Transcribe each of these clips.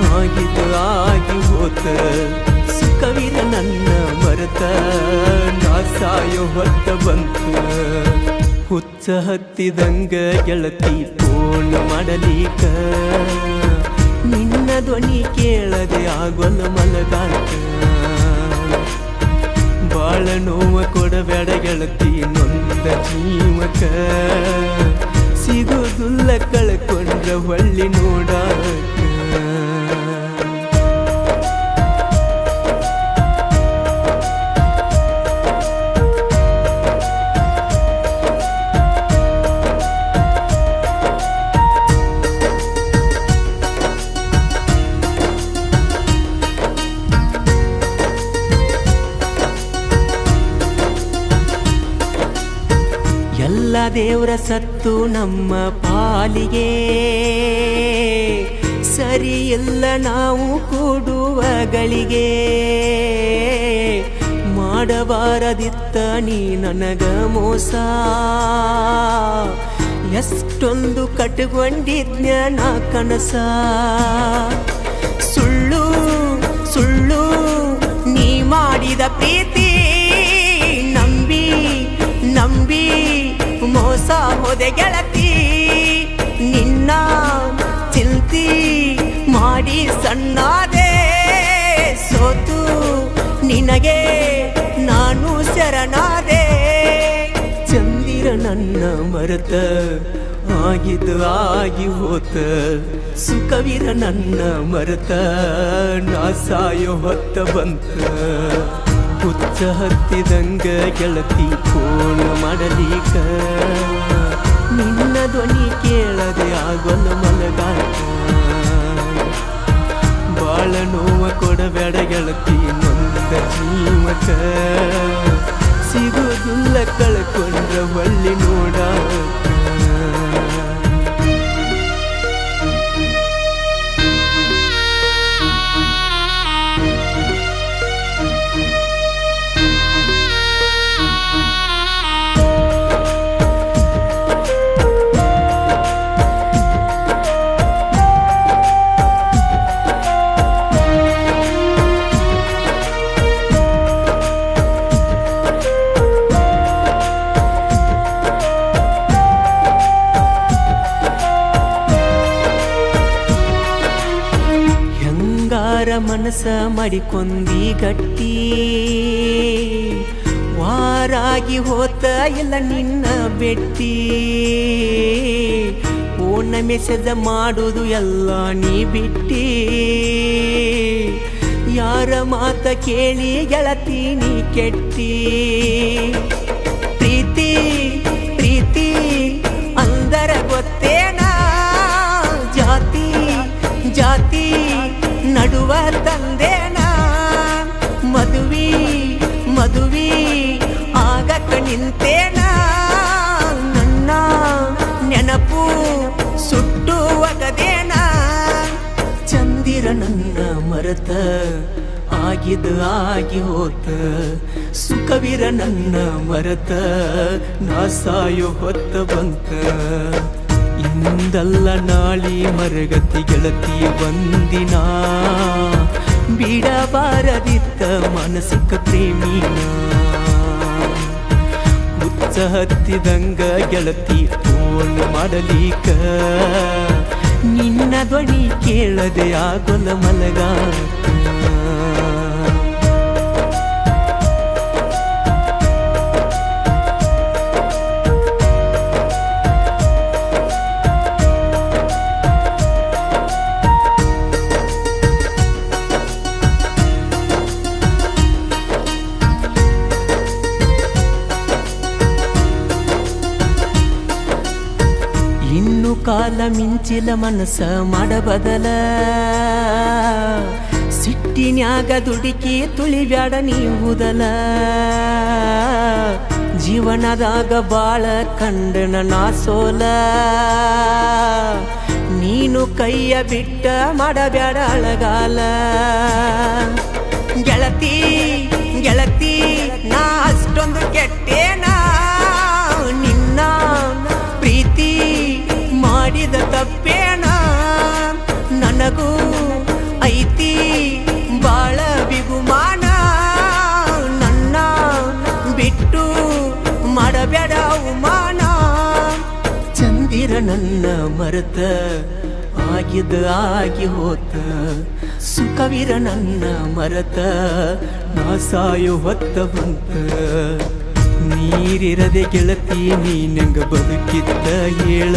ಆಗಿದ್ದು ಆಗಿ ಹೋತ. ಸುಖವಿರ ನನ್ನ ಮರತ. ನಾ ಸಾಯೋ ಹೊತ್ತ ಬಂತು. ಹುಚ್ಚ ಹತ್ತಿದಂಗ ಗೆಳತಿ ಪೂರ್ಣ ಮಾಡಲೀಕ. ನಿನ್ನ ಧ್ವನಿ ಕೇಳದೆ ಆಗೋಲ್ಲ ಮಲಗಾಕ. ಬಾಳ ನೋವ ಕೊಡಬೇಡ ಗೆಳತಿ, ನೊಂದ ಜೀವಕ. ಸಿಗೋದುಲ್ಲ ಕಳ್ಕೊಂಡ್ರ ಹೊಳ್ಳಿ ನೋಡಾಕ. ಎಲ್ಲ ದೇವರ ಸತ್ತು ನಮ್ಮ ಪಾಲಿಗೆ. ಸರಿ ಎಲ್ಲ ನಾವು ಕೂಡುವಗಳಿಗೆ ಮಾಡಬಾರದಿತ್ತ ನೀ ನನಗ ಮೋಸ. ಎಷ್ಟೊಂದು ಕಟ್ಕೊಂಡಿದ್ನ ನಾ ಕನಸ. ಸುಳ್ಳು ಸುಳ್ಳು, ನೀ ಮಾಡಿದ ಪ್ರೀತಿ ನಂಬಿ ಮೋಸ ಹೋದೆ ಗೆಳತಿ, ನಿನ್ನ ಚಿಂತಿ ಮಾಡಿ ಸಣ್ಣಾದೆ, ಸೋತು ನಿನಗೆ ನಾನು ಶರಣಾದೆ. ಚಂದಿರ ನನ್ನ ಮರತ, ಆಗಿದ್ದು ಆಗಿ ಹೋತ, ಸುಖವಿರ ನನ್ನ ಮರತ ನಾ ಸಾಯೋ ಹೊತ್ತ ಬಂತ. ಹುಚ್ಚ ಹತ್ತಿದಂಗ ಗೆಳತಿ ಫೋನ್ ಮಾಡಲಿಕ ನಿನ್ನ ಧ್ವನಿ ಕೇಳದೆ ಆಗೊಲ್ಲ ಮಲಗಾಟ ಬಾಳ ನೋವ ಕೊಡಬೇಡ ಗೆಳತಿ, ನೊಂದ ಜೀವಕ. ಸಿಗೋದಿಲ್ಲ ಕಳ್ಕೊಂಡ್ರ ಬಳ್ಳಿ ನೋಡಾಕ ಮನಸ ಮಾಡಿಕೊಂದಿ ಗಟ್ಟಿ. ವಾರಾಗಿ ಹೋತ ಎಲ್ಲ ನಿನ್ನ ಬೆಟ್ಟಿ. ಓಣ ಮೆಸೇಜ್ ಮಾಡುದು ಎಲ್ಲ ನೀ ಬಿಟ್ಟಿ. ಯಾರ ಮಾತ ಕೇಳಿ ಗೆಳತಿ ನೀ ಕೆಟ್ಟಿ. ನಡುವ ತಂದೇನ. ಮದುವಿ ಮದುವಿ ಆಗಕ ನಿಂತೇನ ನನ್ನ ನೆನಪು ಸುಟ್ಟು ಒಗದೇನ. ಚಂದಿರ ನನ್ನ ಮರತ, ಆಗಿದ ಆಗಿ ಹೋತ. ಸುಖವಿರ ನನ್ನ ಮರತ ನಾ ಸಾಯೋ ಹೊತ್ತ ಬಂತ. ಇಂದಲ್ಲ ನಾಳಿ ಮರಗತಿ ಗೆಳತಿ ಒಂದಿನ. ಬಿಡಬಾರದಿತ್ತ ಮಾನಸಿಕ ಪ್ರೇಮಿನ. ಹುಚ್ಚ ಹತ್ತಿದಂಗ ಗೆಳತಿ ಫೋನ್ ಮಾಡಲಿಕ ನಿನ್ನ ಧ್ವನಿ ಕೇಳದೆ ಆಗೊಲ ಮಲಗಾಕ ಕಾಲ ಮಿಂಚಿಲ ಮನಸ್ಸ ಮಾಡಬದಲ ಸಿಟ್ಟಿನ್ಯಾಗ ದುಡುಕಿ ತುಳಿಬ್ಯಾಡ ನೀವುದಲ. ಜೀವನದಾಗ ಬಾಳ ಕಂಡನ ನಾ ಸೋಲ ನೀನು ಕೈಯ ಬಿಟ್ಟ ಮಾಡಬ್ಯಾಡ ಅಳಗಾಲ. ನನ್ನ ಮರೆತ ಆಗಿದ ಆಗಿ ಹೋತ. ಸುಖವಿರ ನನ್ನ ಮರೆತ ನಾ ಸಾಯೋ ಹೊತ್ತ ಬಂತ. ನೀರಿರದೆ ಗೆಳತಿ ನೀನಂಗ ಬದುಕಿದ್ದ ಹೇಳ.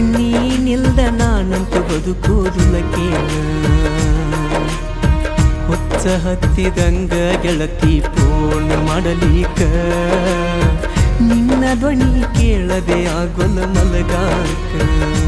ನೀನಿಲ್ದ ನಾನಂತೂ ಬದುಕೋದಿಲ್ಲ ಕೇಳ. ಹುಚ್ಚ ಹತ್ತಿದಂಗ ಗೆಳತಿ ಪೂರ್ಣ ಮಾಡಲಿಕ ನಿನ್ನ ಧ್ವನಿ ಕೇಳದೆ ಆಗೊಲ್ಲ ಮಲಗಾಕ.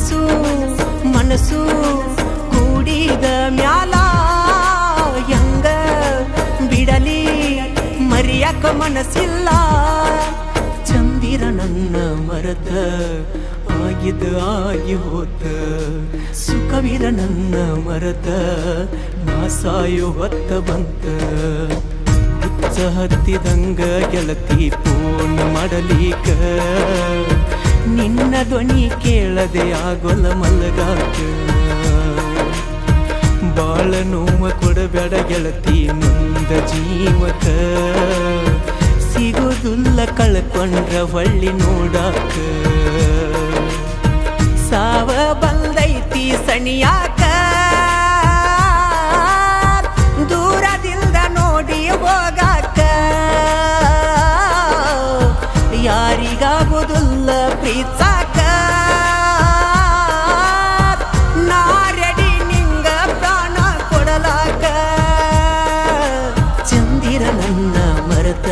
ಮನಸ್ಸು ಮನಸ್ಸು ಕೂಡಿದ ಮ್ಯಾಲ ಹೆಂಗ ಬಿಡಲಿ? ಮರಿಯಕ ಮನಸ್ಸಿಲ್ಲ. ಚಂದಿರ ನನ್ನ ಮರತ ಆಗಿದ ಆಗಿ ಹೋತ. ಸುಖವಿರ ನನ್ನ ಮರತ ನಾಸಾಯು ಹೊತ್ತ ಬಂತ. ಹುಚ್ಚ ಹತ್ತಿದಂಗ ಗೆಲತಿ ಪೂರ್ಣ ಮಾಡಲಿಕ. ನಿನ್ನ ಧ್ವನಿ ಕೇಳದೆ ಆಗೊಲ್ಲ ಮಲಗಾಕ ಬಾಳ ನೋವ ಕೊಡಬೇಡ ಗೆಳತಿ ಮುಂದ ಜೀವಕ. ಸಿಗುದಿಲ್ಲ ಕಳ್ಕೊಂಡ್ರ ಹೊಳ್ಳಿ ನೋಡಾಕ. ಸಾವ ಬಂದೈತಿ ಸಣಿಯಾಕ. ಯಾರಿಗಾಗುದಿಲ್ಲ ಪ್ರೀತ್ಸಾಕ ನಾ ರೆಡಿ ನಿಂಗ ಪ್ರಾಣ ಕೊಡಲಾಕ ಚಂದಿರ ನನ್ನ ಮರತ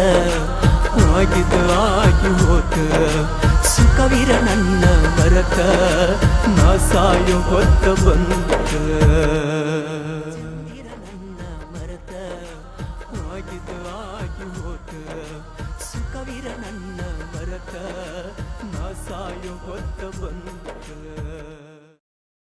ಆಗಿದ ಆಗಿ ಹೋತ ಸುಖವಿರ ನನ್ನ ಮರತ ನಾ ಸಾಯೋ ಹೊತ್ತ ಬಂತ